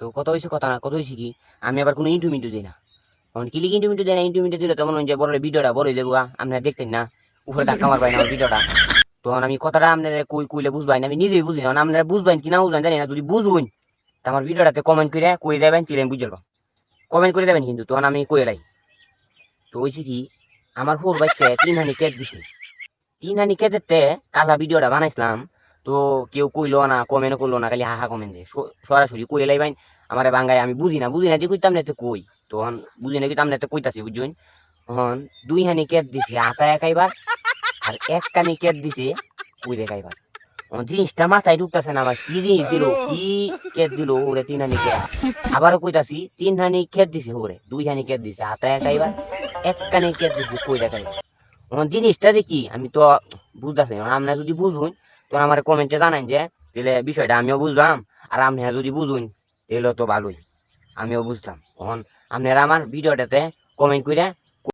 তো কত হয়েছে কথা? না কত হয়েছে কি? আমি আবার কোনো ইন্টু মিন্টু দিই না। তখন কিলি ইন্টু মিন্টু দেয় না? ইন্টু মিন্টু দিলে তখন যে বড় ভিডিওটা বড় হয়ে যাব। আপনারা দেখতেন না। উপরে ধাক্কা মারবাই না ভিডিওটা। তখন আমি কথাটা আপনারা কই, কইলে বুঝবাই না। আমি নিজেই বুঝি না। আপনারা বুঝবেন কি না বুঝবেন জানি না। যদি বুঝবেন তা আমার ভিডিওটাতে কমেন্ট করে কই দেবেন তাহলে আমি বুঝে কমেন্ট করে দেবেন কিন্তু, তখন আমি কই লাই তো হয়েছে কি, আমার ফোর বাইকতে তিন হানি কেক দিছে। তিন হানি কেটেতে কালা ভিডিওটা বানাইছিলাম। তো কেউ কইলো না কমেন্টও করল না, খালি হাহা কমেন্ট দিয়ে স- সরাসরি কই লাইবাইন, আমার বাঙ্গাই আমি বুঝি না বুঝি না যে কইতাম না কই। তখন বুঝি না কইতাম না কইতাছি বুঝুন তখন দুই হানি কেট দিছে আটা একাইবার আর এক কানি কেট দিছে কই দেখাইবার আমার জিনিসটা মাথায় ঢুকতাছে না আমার কি জিনিস দিল, কি কেট দিল, ওরে তিন হানি কেট আবারও কইতাছি তিন হানি কেট দিছে ওরে দুই হানি কেট দিছে, হাতা একাইবার এক কানি কেট দিছে কই দেখাইবার আমার জিনিসটা দেখি, আমি তো বুঝতেছি আপনারা যদি বুঝুন তো আমার কমেন্টে জানাই যে, তাহলে বিষয়টা আমিও বুঝলাম আর আপনি যদি বুঝুন, তাহলে তো ভালোই। আমিও বুঝতাম। তখন আপনারা আমার ভিডিওটাতে কমেন্ট করে